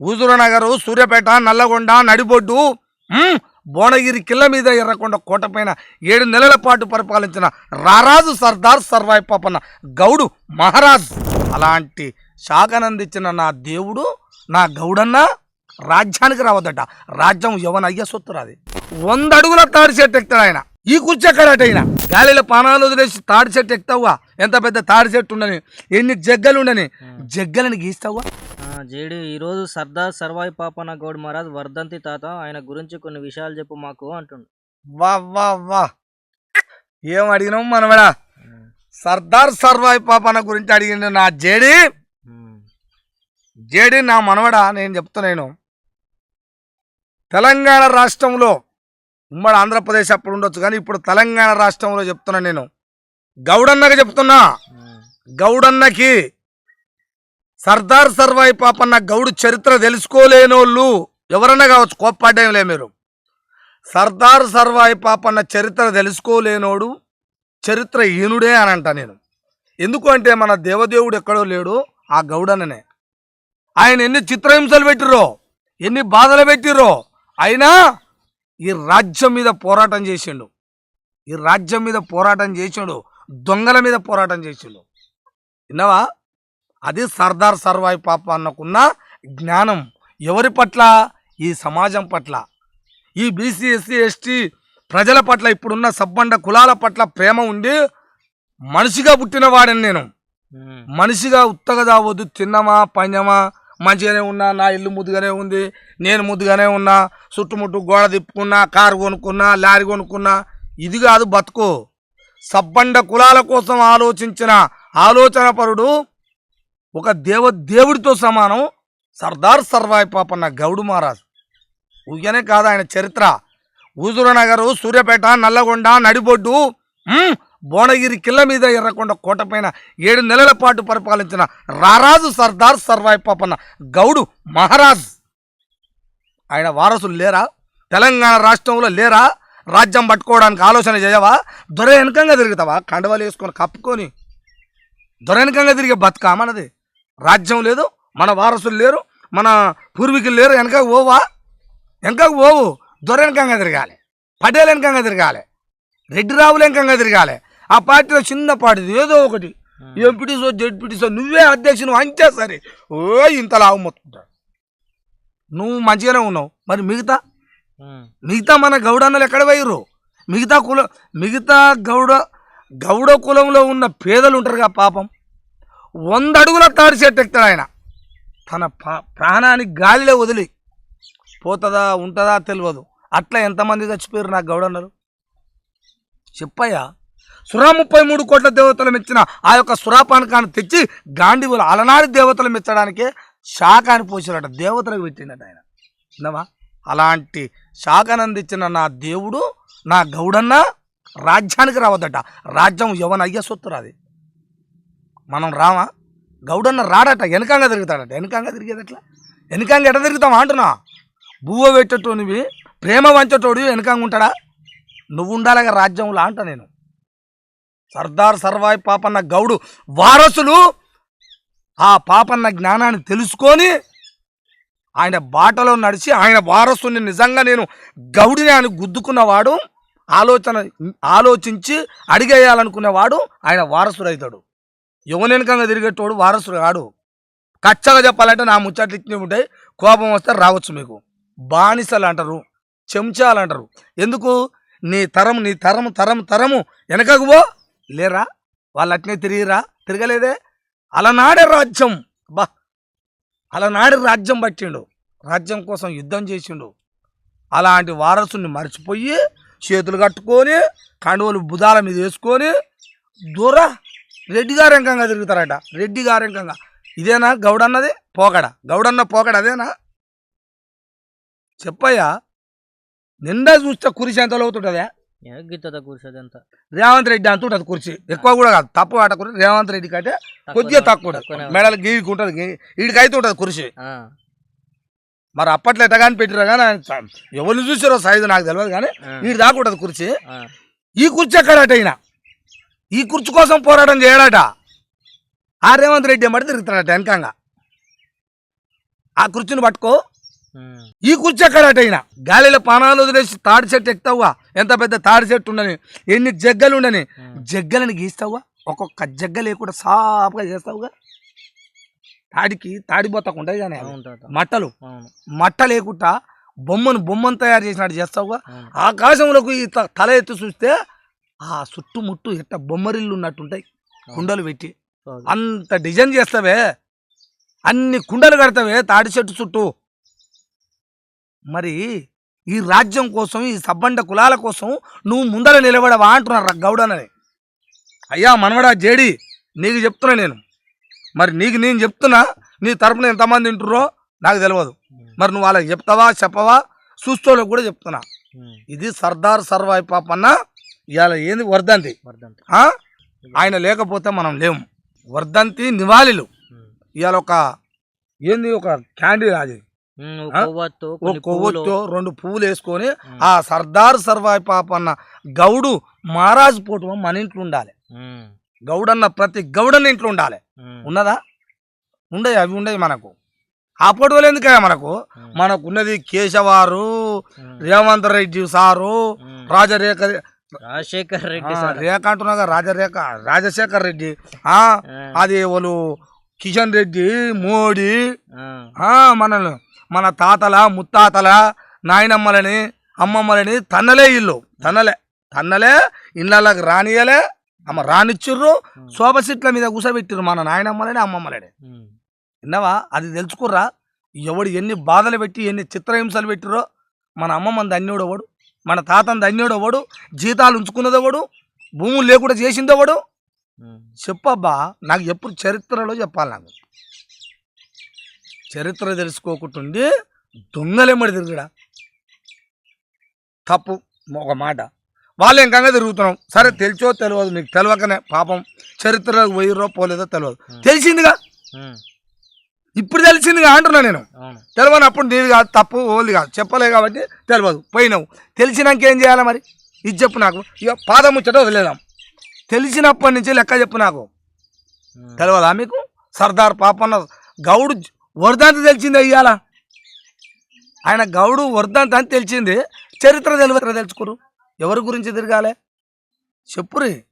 హుజూరనగరు సూర్యాపేట నల్లగొండ నడిబొడ్డు భువనగిరి కిల్ల మీద ఎర్రకొండ కోటపైన ఏడు నెలల పాటు పరిపాలించిన రారాజు సర్దార్ సర్వాయి పాపన్న గౌడు మహారాజ్. అలాంటి శాఖనందించిన నా దేవుడు నా గౌడన్న రాజ్యానికి రావద్దట. రాజ్యం ఎవన అయ్య సొత్తు రాది వంద అడుగుల తాడి చెట్టు ఎక్కుతాడు ఆయన. ఈ కుర్చీ ఎక్కడట ఆయన గాలిలో పానాలు వదిలేసి తాడి చెట్టు ఎక్కుతావుగా ఎంత పెద్ద తాడి చెట్టు ఉండని ఎన్ని జగ్గలు ఉండని జగ్గలని గీస్తావుగా ఆ, జేడి ఈరోజు సర్దార్ సర్వాయి పాపన్న గౌడ్ మహారాజ్ వర్ధంతి తాత ఆయన గురించి కొన్ని విషయాలు చెప్పు మాకు అంటుండు. వా వా వా. ఏం అడిగినావు మనవడా? సర్దార్ సర్వాయి పాపన్న గురించి అడిగిండు నా జేడి. జేడి నా మనవడా నేను చెప్తున్నాను తెలంగాణ రాష్ట్రంలో ఉమ్మడి ఆంధ్రప్రదేశ్ అప్పుడు ఉండొచ్చు కానీ ఇప్పుడు తెలంగాణ రాష్ట్రంలో చెప్తున్నా నేను. గౌడన్నకి చెప్తున్నా. గౌడన్నకి సర్దార్ సర్వాయి పాపన్న గౌడు చరిత్ర తెలుసుకోలేనోళ్ళు ఎవరన్నా కావచ్చు కోప్పడ్డేంలే మీరు. సర్దార్ సర్వాయి పాపన్న చరిత్ర తెలుసుకోలేనోడు చరిత్ర ఈనుడే అని అంట నేను. ఎందుకు అంటే మన దేవదేవుడు ఎక్కడో లేడు ఆ గౌడననే ఆయన ఎన్ని చిత్రహింసలు పెట్టిర్రో ఎన్ని బాధలు పెట్టిర్రో అయినా ఈ రాజ్యం మీద పోరాటం చేసిండు. ఈ రాజ్యం మీద పోరాటం చేసిండు దొంగల మీద పోరాటం చేసిండు. విన్నావా? అది సర్దార్ సర్వాయి పాప అన్నకున్న జ్ఞానం. ఎవరి పట్ల? ఈ సమాజం పట్ల. ఈ బీసీ ఎస్సీ ఎస్టీ ప్రజల పట్ల ఇప్పుడున్న సబ్బండ కులాల పట్ల ప్రేమ ఉండి మనిషిగా పుట్టిన వాడిని నేను. మనిషిగా ఉత్తగా తావద్దు తిన్నమా పంజమా మంచిగానే ఉన్నా నా ఇల్లు ముద్దుగానే ఉంది నేను ముద్దుగానే ఉన్నా చుట్టుముట్టు గోడ తిప్పుకున్నా కారు కొనుక్కున్నా లారీ కొనుక్కున్నా ఇది కాదు బతుకు. సబ్బండ కులాల కోసం ఆలోచించిన ఆలోచన పరుడు ఒక దేవ దేవుడితో సమానం సర్దార్ సర్వాయి పాపన్న గౌడు మహారాజ్. ఊగనే కాదు ఆయన చరిత్ర. హుజూరనగరు సూర్యాపేట నల్లగొండ నడిబొడ్డు భువనగిరి కిల్ల మీద ఎర్రకొండ కోటపైన ఏడు నెలల పాటు పరిపాలించిన రారాజు సర్దార్ సర్వాయి పాపన్న గౌడు మహారాజ్. ఆయన వారసులు లేరా? తెలంగాణ రాష్ట్రంలో లేరా? రాజ్యం పట్టుకోవడానికి ఆలోచన చేయవా? దొర వెనకంగా తిరుగుతావా? కండవాలు వేసుకొని కప్పుకొని దొర వెనకంగా తిరిగే బతుకా రాజ్యం లేదు మన వారసులు లేరు మన పూర్వీకులు లేరు వెనక పోవా? వెనకకు పోవు. దొర వెనకంగా తిరగాలి. పటేల్ వెనకంగా తిరగాలి. రెడ్డి రావులు వెనకంగా తిరగాలి. ఆ పార్టీలో చిన్న పార్టీ ఏదో ఒకటి. ఎంపీటీసో జెడ్పీటీసో నువ్వే అధ్యక్షుడు అంతే సరే. ఓ ఇంత లావు మొత్తుకుంటాడు నువ్వు మంచిగానే ఉన్నావు. మరి మిగతా? మిగతా మన గౌడన్నలు ఎక్కడ పోయిర్రు? మిగతా కుల మిగతా గౌడ గౌడ కులంలో ఉన్న పేదలు ఉంటారుగా పాపం. వంద అడుగుల తాడి చెట్టు ఎక్కుతాడు ఆయన. తన పా- ప్రాణాన్ని గాలిలో వదిలి పోతుందా ఉంటుందా తెలియదు అట్లా ఎంతమంది చచ్చిపోయారు నా గౌడన్నారు చెప్పయ్యా సురా ముప్పై మూడు కోట్ల దేవతలు మెచ్చిన ఆ యొక్క సురాపానకాన్ని తెచ్చి గాంధీవులు అలనాడి దేవతలు మెచ్చడానికే శాఖాన్ని పోసినట దేవతలకు పెట్టిండట ఆయన. విన్నావా? అలాంటి శాఖనందించిన నా దేవుడు నా గౌడన్న రాజ్యానికి రావద్దట. రాజ్యం ఎవన అయ్య సొత్తు రాది. మనం రామా? గౌడన్న రాడట వెనకంగా తిరుగుతాడట. వెనకంగా తిరిగేది ఎట్లా? వెనకంగా ఎట తిరుగుతాం అంటున్నా? బువ్వ పెట్టేటోనివి ప్రేమ వంచేటోడు వెనకంగా ఉంటాడా? నువ్వు ఉండాలిగా రాజ్యంలో అంట నేను. సర్దార్ సర్వాయి పాపన్న గౌడు వారసులు ఆ పాపన్న జ్ఞానాన్ని తెలుసుకొని ఆయన బాటలో నడిచి ఆయన వారసుని నిజంగా నేను గౌడిని అని గుద్దుకున్నవాడు ఆలోచన ఆలోచించి అడిగేయాలనుకునేవాడు ఆయన వారసుడు అవుతాడు యువనెనకంగా తిరిగేటోడు వారసుడు కాడు. ఖచ్చితంగా చెప్పాలంటే నా ముచ్చట్లు ఇచ్చినవి ఉంటాయి. కోపం వస్తే రావచ్చు మీకు. బానిసలు అంటారు. చెంచాలు అంటారు. ఎందుకు? నీ తరం నీ తరం తరం తరము వెనకకు పో. లేరా? వాళ్ళు అట్నే తిరిగిరా? తిరగలేదే? అలనాడే రాజ్యం. బా. అలనాడి రాజ్యం పట్టిండు. రాజ్యం కోసం యుద్ధం చేసిండు. అలాంటి వారసుని మర్చిపోయి చేతులు కట్టుకొని కండువలు బుధాల మీద వేసుకొని దూరా. రెడ్డి గారెంకంగా తిరుగుతారట. రెడ్డి గారెంకంగా ఇదేనా గౌడన్నది పోకడ. గౌడన్న పోకడ అదేనా? చెప్పయ్యా. నిండా చూస్తే కురిసి ఎంత అవుతుంటుందా రేవంత్ రెడ్డి అంత ఉంటుంది కుర్చీ ఎక్కువ కూడా కాదు. తప్పు ఆట కుర్చీ రేవంత్ రెడ్డి కంటే కొద్దిగా తక్కువ ఉంటుంది. మెడలు గీకి ఉంటుంది. వీడికైతే ఉంటుంది కుర్చీ మరి అప్పట్లో ఎట్ట కానీ పెట్టిరా కానీ ఆయన చ- ఎవరు చూసారో సైజు నాకు తెలియదు కానీ వీడి దాకా ఉంటుంది కుర్చీ ఈ కుర్చీ ఎక్కడట ఈయన? ఈ కుర్చీ కోసం పోరాటం చేయడట. ఆ రేవంత్ రెడ్డి ఏమంటే తిరుగుతాడట వెనకంగా. ఆ కుర్చీని పట్టుకో. ఈ కుర్చీ ఎక్కడటైనా గాలిలో పానాలు వదిలేసి తాడి చెట్టు ఎక్కుతావుగా. ఎంత పెద్ద తాడి చెట్టు ఉండని ఎన్ని జగ్గలు ఉండని. జగ్గలని గీస్తావుగా? ఒక్కొక్క జగ్గ లేకుండా సాపుగా చేస్తావుగా? తాడికి తాడి బొత్తకుంటాయి కానీ మట్టలు. మట్ట లేకుండా బొమ్మను బొమ్మను తయారు చేసినట్టు చేస్తావుగా? ఆకాశంలోకి తల ఎత్తి చూస్తే ఆ చుట్టుముట్టు ఎట్ట బొమ్మరిల్లు ఉన్నట్టుంటాయి కుండలు పెట్టి. అంత డిజైన్ చేస్తావే. అన్ని కుండలు కడతావే తాడి చెట్టు చుట్టూ. మరి ఈ రాజ్యం కోసం ఈ సబ్బండ కులాల కోసం నువ్వు ముందర నిలబడవా అంటున్నారు గౌడనని అయ్యా మనవడా జేడి నీకు చెప్తున్నా నేను. మరి నీకు నేను చెప్తున్నా నీ తరపున ఎంతమంది వింటుర్రో నాకు తెలియదు మరి నువ్వు వాళ్ళకి చెప్తావా చెప్పవా చూస్తోళ్ళకి కూడా చెప్తున్నా. ఇది సర్దార్ సర్వాయి పాపన్న ఇవాళ ఏంది వర్ధంతి? ఆయన లేకపోతే మనం లేము. వర్ధంతి నివాళిలు. ఇవాళ ఒక ఏంది ఒక క్యాండిల్ అది? కొవ్వొత్తు రెండు పువ్వులు వేసుకొని ఆ సర్దార్ సర్వాయి పాపన్న గౌడు మహారాజు పోటు మన ఇంట్లో ఉండాలి. గౌడన్న ప్రతి గౌడన్న ఇంట్లో ఉండాలి. ఉన్నదా? ఉండయి అవి ఉండయి మనకు. ఆ ఫోటోలు ఎందుకయ్యా మనకు? మనకున్నది కేశవారు రేవంత్ రెడ్డి సారు. రాజరేఖ రాజశేఖర్ రెడ్డి రేఖ అంటున్నాగా రాజరేఖ రాజశేఖర్ రెడ్డి. ఆ అది వాళ్ళు కిషన్ రెడ్డి మోడీ. ఆ, ఆ మన తాతల ముత్తాతల నాయనమ్మలని అమ్మమ్మలని తన్నలే ఇల్లు తన్నలే. తన్నలే ఇళ్ళకి రానియలే అమ్మ రానిచ్చిర్రు శోభ సీట్ల మీద కూసబెట్టిర్రు మన నాయనమ్మలని అమ్మమ్మలని. విన్నావా? అది తెలుసుకుర్రా? ఎవడు ఎన్ని బాధలు పెట్టి ఎన్ని చిత్రహింసలు పెట్టిరో మన అమ్మమ్మని ధన్యుడెవడు? మన తాతని ధన్యుడెవడు జీతాలు ఉంచుకున్నదెవడు భూములు లేకుండా చేసిందెవడు చెప్పబ్బా నాకు ఎప్పుడు చరిత్రలో చెప్పాలి నాకు. చరిత్ర తెలుసుకోకుంటుండి దొంగలెమ్మడి తిరుగుడా. తప్పు ఒక మాట. వాళ్ళు ఇంకంగా తిరుగుతున్నాం సరే తెలిసో తెలియదు మీకు తెలియకనే పాపం. చరిత్రలోకి పోయిరో పోలేదో తెలియదు. తెలిసిందిగా? ఇప్పుడు తెలిసిందిగా అంటున్నా నేను. అవును. తెలియనప్పుడు నీది కాదు తప్పు ఓన్లీ కాదు. చెప్పలే కాబట్టి తెలియదు పోయినావు. తెలిసినాక ఏం చేయాలి మరి? ఇది చెప్పు నాకు. ఇక పాదం ముచ్చట వదిలేదాం. తెలిసినప్పటి నుంచి లెక్క చెప్పు నాకు. తెలియదా మీకు? సర్దార్ పాపన్న గౌడు వర్ధంతి తెలిసింది అయ్యాల ఆయన గౌడు వర్ధంతి అని తెలిసింది. చరిత్ర తెలియదు తెలుసుకోరు. ఎవరి గురించి తిరగాలి? చెప్పురి.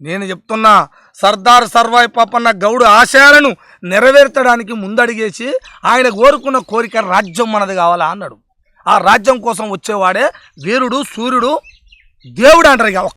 నేను చెప్తున్నా సర్దార్ సర్వాయి పాపన్న గౌడు ఆశయాలను నెరవేర్చడానికి ముందడిగేసి ఆయన కోరుకున్న కోరిక రాజ్యం మనది కావాలా అన్నాడు. ఆ రాజ్యం కోసం వచ్చేవాడే వీరుడు సూర్యుడు దేవుడు అంటారు ఇక.